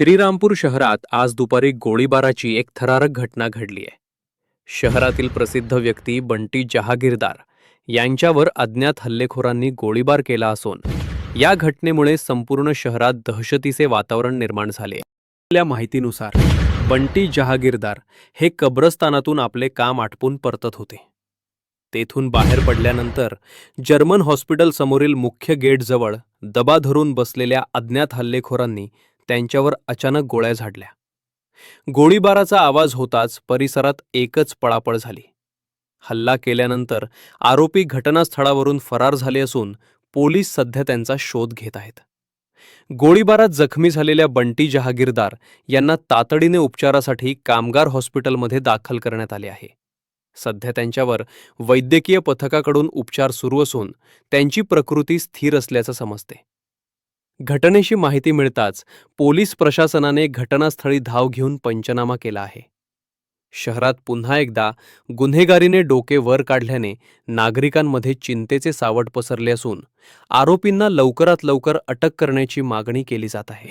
श्रीरामपूर शहरात आज दुपारी गोळीबाराची एक थरारक घटना घडली आहे. शहरातील प्रसिद्ध व्यक्ती बंटी जहागीरदार यांच्यावर अज्ञात हल्लेखोरांनी गोळीबार केला असून या घटनेमुळे संपूर्ण शहरात दहशतीचे वातावरण निर्माण झाले आपल्या माहितीनुसार बंटी जहागीरदार हे कब्रस्तानातून आपले काम आटपून परतत होते. तेथून बाहेर पडल्यानंतर जर्मन हॉस्पिटल समोरील मुख्य गेटजवळ दबा धरून बसलेल्या अज्ञात हल्लेखोरांनी त्यांच्यावर अचानक गोळ्या झाडल्या. गोळीबाराचा आवाज होताच परिसरात एकच पळापळ झाली. हल्ला केल्यानंतर आरोपी घटनास्थळावरून फरार झाले असून पोलीस सध्या त्यांचा शोध घेत आहेत. गोळीबारात जखमी झालेल्या बंटी जहागीरदार यांना तातडीने उपचारासाठी कामगार हॉस्पिटलमध्ये दाखल करण्यात आले आहे. सध्या त्यांच्यावर वैद्यकीय पथकाकडून उपचार सुरू असून त्यांची प्रकृती स्थिर असल्याचं समजते. घटनेची माहिती मिळताच पोलीस प्रशासनाने घटनास्थळी धाव घेऊन पंचनामा केला आहे. शहरात पुन्हा एकदा गुन्हेगारीने डोके वर काढल्याने नागरिकांमध्ये चिंतेचे सावट पसरले असून आरोपींना लवकरात लवकर अटक करण्याची मागणी केली जात आहे.